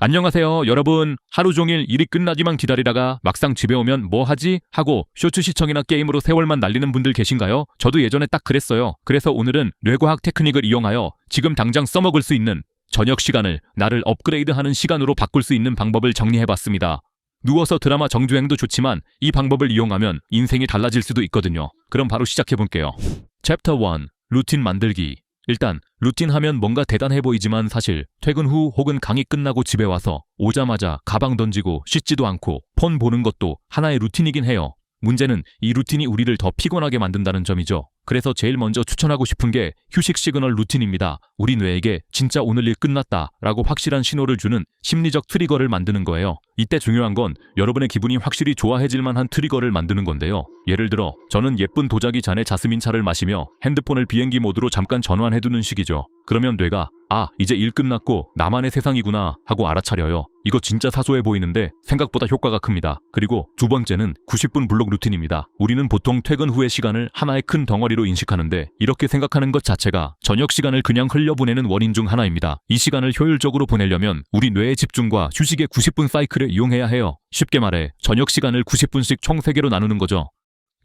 안녕하세요, 여러분. 하루 종일 일이 끝나기만 기다리다가 막상 집에 오면 뭐 하지? 하고 쇼츠 시청이나 게임으로 세월만 날리는 분들 계신가요? 저도 예전에 딱 그랬어요. 그래서 오늘은 뇌과학 테크닉을 이용하여 지금 당장 써먹을 수 있는 저녁 시간을 나를 업그레이드하는 시간으로 바꿀 수 있는 방법을 정리해봤습니다. 누워서 드라마 정주행도 좋지만 이 방법을 이용하면 인생이 달라질 수도 있거든요. 그럼 바로 시작해볼게요. 챕터 1. 루틴 만들기. 일단 루틴 하면 뭔가 대단해 보이지만 사실 퇴근 후 혹은 강의 끝나고 집에 와서 오자마자 가방 던지고 씻지도 않고 폰 보는 것도 하나의 루틴이긴 해요. 문제는 이 루틴이 우리를 더 피곤하게 만든다는 점이죠. 그래서 제일 먼저 추천하고 싶은 게 휴식 시그널 루틴입니다. 우리 뇌에게 진짜 오늘 일 끝났다 라고 확실한 신호를 주는 심리적 트리거를 만드는 거예요. 이때 중요한 건 여러분의 기분이 확실히 좋아해질 만한 트리거를 만드는 건데요. 예를 들어 저는 예쁜 도자기 잔에 자스민 차를 마시며 핸드폰을 비행기 모드로 잠깐 전환해두는 식이죠. 그러면 뇌가 아 이제 일 끝났고 나만의 세상이구나 하고 알아차려요. 이거 진짜 사소해 보이는데 생각보다 효과가 큽니다. 그리고 두 번째는 90분 블록 루틴입니다. 우리는 보통 퇴근 후의 시간을 하나의 큰 덩어리로 인식하는데 이렇게 생각하는 것 자체가 저녁 시간을 그냥 흘려보내는 원인 중 하나입니다. 이 시간을 효율적으로 보내려면 우리 뇌의 집중과 휴식의 90분 사이클을 이용해야 해요. 쉽게 말해 저녁 시간을 90분씩 총 3개로 나누는 거죠.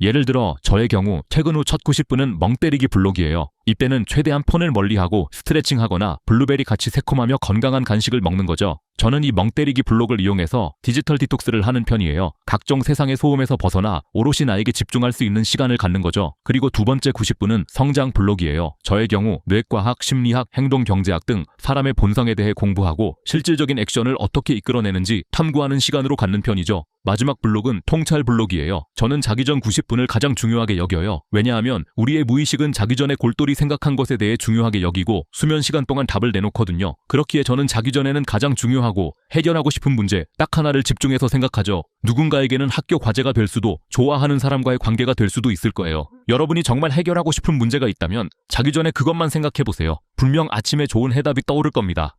예를 들어 저의 경우 퇴근 후 첫 90분은 멍 때리기 블록이에요. 이때는 최대한 폰을 멀리하고 스트레칭하거나 블루베리 같이 새콤하며 건강한 간식을 먹는 거죠. 저는 이 멍 때리기 블록을 이용해서 디지털 디톡스를 하는 편이에요. 각종 세상의 소음에서 벗어나 오롯이 나에게 집중할 수 있는 시간을 갖는 거죠. 그리고 두 번째 90분은 성장 블록이에요. 저의 경우 뇌과학, 심리학, 행동 경제학 등 사람의 본성에 대해 공부하고 실질적인 액션을 어떻게 이끌어내는지 탐구하는 시간으로 갖는 편이죠. 마지막 블록은 통찰 블록이에요. 저는 자기 전 90분을 가장 중요하게 여겨요. 왜냐하면 우리의 무의식은 자기 전에 골똘히 생각한 것에 대해 중요하게 여기고 수면 시간 동안 답을 내놓거든요. 그렇기에 저는 자기 전에는 가장 중요하고 해결하고 싶은 문제 딱 하나를 집중해서 생각하죠. 누군가에게는 학교 과제가 될 수도 좋아하는 사람과의 관계가 될 수도 있을 거예요. 여러분이 정말 해결하고 싶은 문제가 있다면 자기 전에 그것만 생각해 보세요. 분명 아침에 좋은 해답이 떠오를 겁니다.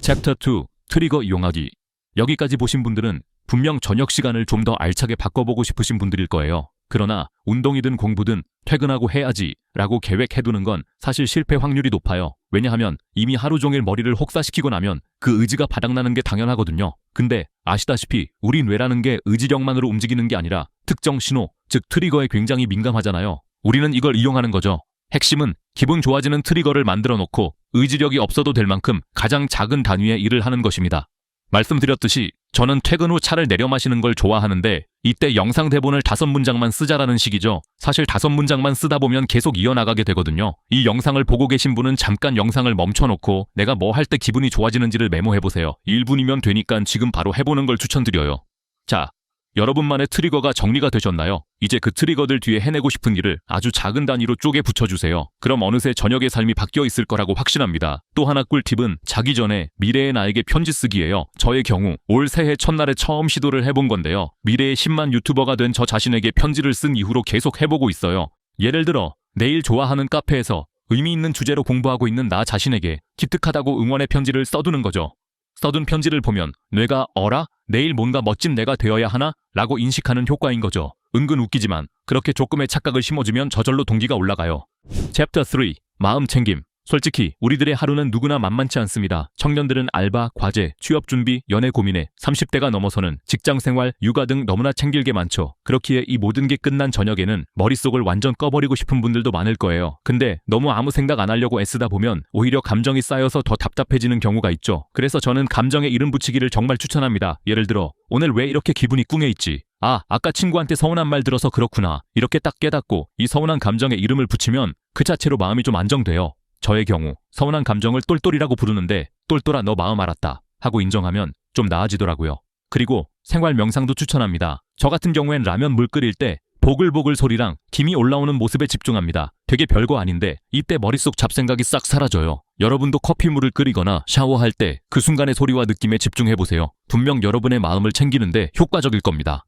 챕터 2 트리거 이용하기 여기까지 보신 분들은 분명 저녁 시간을 좀 더 알차게 바꿔보고 싶으신 분들일 거예요. 그러나 운동이든 공부든 퇴근하고 해야지 라고 계획해두는 건 사실 실패 확률이 높아요. 왜냐하면 이미 하루 종일 머리를 혹사시키고 나면 그 의지가 바닥나는 게 당연하거든요. 근데 아시다시피 우리 뇌라는 게 의지력만으로 움직이는 게 아니라 특정 신호, 즉 트리거에 굉장히 민감하잖아요. 우리는 이걸 이용하는 거죠. 핵심은 기분 좋아지는 트리거를 만들어 놓고 의지력이 없어도 될 만큼 가장 작은 단위의 일을 하는 것입니다. 말씀드렸듯이 저는 퇴근 후 차를 내려 마시는 걸 좋아하는데 이때 영상 대본을 다섯 문장만 쓰자라는 식이죠. 사실 다섯 문장만 쓰다 보면 계속 이어나가게 되거든요. 이 영상을 보고 계신 분은 잠깐 영상을 멈춰놓고 내가 뭐 할 때 기분이 좋아지는지를 메모해보세요. 1분이면 되니까 지금 바로 해보는 걸 추천드려요. 자, 여러분만의 트리거가 정리가 되셨나요? 이제 그 트리거들 뒤에 해내고 싶은 일을 아주 작은 단위로 쪼개 붙여주세요. 그럼 어느새 저녁의 삶이 바뀌어 있을 거라고 확신합니다. 또 하나 꿀팁은 자기 전에 미래의 나에게 편지 쓰기예요. 저의 경우 올 새해 첫날에 처음 시도를 해본 건데요. 미래의 10만 유튜버가 된 저 자신에게 편지를 쓴 이후로 계속 해보고 있어요. 예를 들어 내일 좋아하는 카페에서 의미 있는 주제로 공부하고 있는 나 자신에게 기특하다고 응원의 편지를 써두는 거죠. 써둔 편지를 보면 뇌가 어라? 내일 뭔가 멋진 내가 되어야 하나? 라고 인식하는 효과인 거죠. 은근 웃기지만 그렇게 조금의 착각을 심어주면 저절로 동기가 올라가요. 챕터 3 마음 챙김 솔직히 우리들의 하루는 누구나 만만치 않습니다. 청년들은 알바, 과제, 취업 준비, 연애 고민에 30대가 넘어서는 직장 생활, 육아 등 너무나 챙길 게 많죠. 그렇기에 이 모든 게 끝난 저녁에는 머릿속을 완전 꺼버리고 싶은 분들도 많을 거예요. 근데 너무 아무 생각 안 하려고 애쓰다 보면 오히려 감정이 쌓여서 더 답답해지는 경우가 있죠. 그래서 저는 감정에 이름 붙이기를 정말 추천합니다. 예를 들어 오늘 왜 이렇게 기분이 꿍해 있지? 아, 아까 친구한테 서운한 말 들어서 그렇구나. 이렇게 딱 깨닫고 이 서운한 감정에 이름을 붙이면 그 자체로 마음이 좀 안정돼요. 저의 경우 서운한 감정을 똘똘이라고 부르는데 똘똘아 너 마음 알았다 하고 인정하면 좀 나아지더라고요. 그리고 생활 명상도 추천합니다. 저 같은 경우엔 라면 물 끓일 때 보글보글 소리랑 김이 올라오는 모습에 집중합니다. 되게 별거 아닌데 이때 머릿속 잡생각이 싹 사라져요. 여러분도 커피물을 끓이거나 샤워할 때 그 순간의 소리와 느낌에 집중해보세요. 분명 여러분의 마음을 챙기는데 효과적일 겁니다.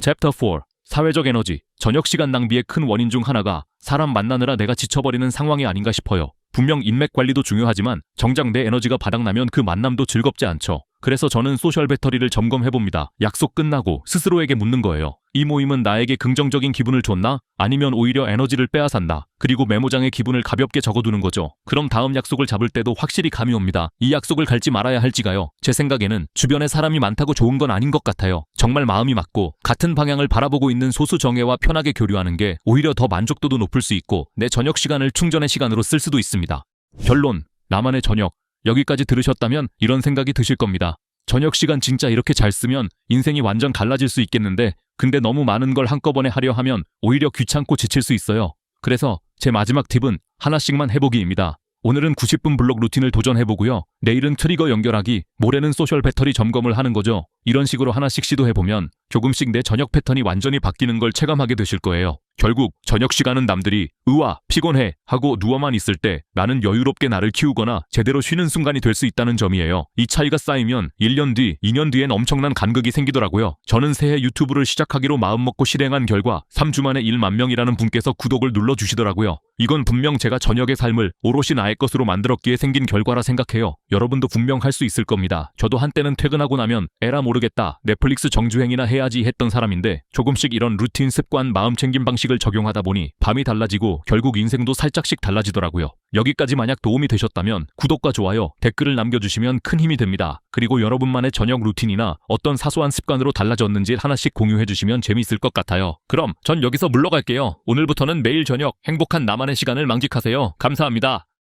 챕터 4 사회적 에너지 저녁 시간 낭비의 큰 원인 중 하나가 사람 만나느라 내가 지쳐버리는 상황이 아닌가 싶어요. 분명 인맥 관리도 중요하지만 정작 내 에너지가 바닥나면 그 만남도 즐겁지 않죠. 그래서 저는 소셜 배터리를 점검해 봅니다. 약속 끝나고 스스로에게 묻는 거예요. 이 모임은 나에게 긍정적인 기분을 줬나? 아니면 오히려 에너지를 빼앗았나? 그리고 메모장에 기분을 가볍게 적어두는 거죠. 그럼 다음 약속을 잡을 때도 확실히 감이 옵니다. 이 약속을 갈지 말아야 할지가요. 제 생각에는 주변에 사람이 많다고 좋은 건 아닌 것 같아요. 정말 마음이 맞고 같은 방향을 바라보고 있는 소수 정예와 편하게 교류하는 게 오히려 더 만족도도 높을 수 있고 내 저녁 시간을 충전의 시간으로 쓸 수도 있습니다. 결론, 나만의 저녁. 여기까지 들으셨다면 이런 생각이 드실 겁니다. 저녁 시간 진짜 이렇게 잘 쓰면 인생이 완전 달라질 수 있겠는데 근데 너무 많은 걸 한꺼번에 하려 하면 오히려 귀찮고 지칠 수 있어요. 그래서 제 마지막 팁은 하나씩만 해보기입니다. 오늘은 90분 블록 루틴을 도전해보고요. 내일은 트리거 연결하기, 모레는 소셜 배터리 점검을 하는 거죠. 이런 식으로 하나씩 시도해보면 조금씩 내 저녁 패턴이 완전히 바뀌는 걸 체감하게 되실 거예요. 결국 저녁 시간은 남들이 으와 피곤해 하고 누워만 있을 때 나는 여유롭게 나를 키우거나 제대로 쉬는 순간이 될 수 있다는 점이에요. 이 차이가 쌓이면 1년 뒤, 2년 뒤엔 엄청난 간극이 생기더라고요. 저는 새해 유튜브를 시작하기로 마음먹고 실행한 결과 3주 만에 1만 명이라는 분께서 구독을 눌러주시더라고요. 이건 분명 제가 저녁의 삶을 오롯이 나의 것으로 만들었기에 생긴 결과라 생각해요. 여러분도 분명 할 수 있을 겁니다. 저도 한때는 퇴근하고 나면 에라 모르겠다 넷플릭스 정주행이나 해야지 했던 사람인데 조금씩 이런 루틴 습관 마음 챙김 방식을 적용하다 보니 밤이 달라지고 결국 인생도 살짝씩 달라지더라고요. 여기까지 만약 도움이 되셨다면 구독과 좋아요, 댓글을 남겨주시면 큰 힘이 됩니다. 그리고 여러분만의 저녁 루틴이나 어떤 사소한 습관으로 달라졌는지 하나씩 공유해주시면 재미있을 것 같아요. 그럼 전 여기서 물러갈게요. 오늘부터는 매일 저녁 행복한 나만의 시간을 만끽하세요. 감사합니다.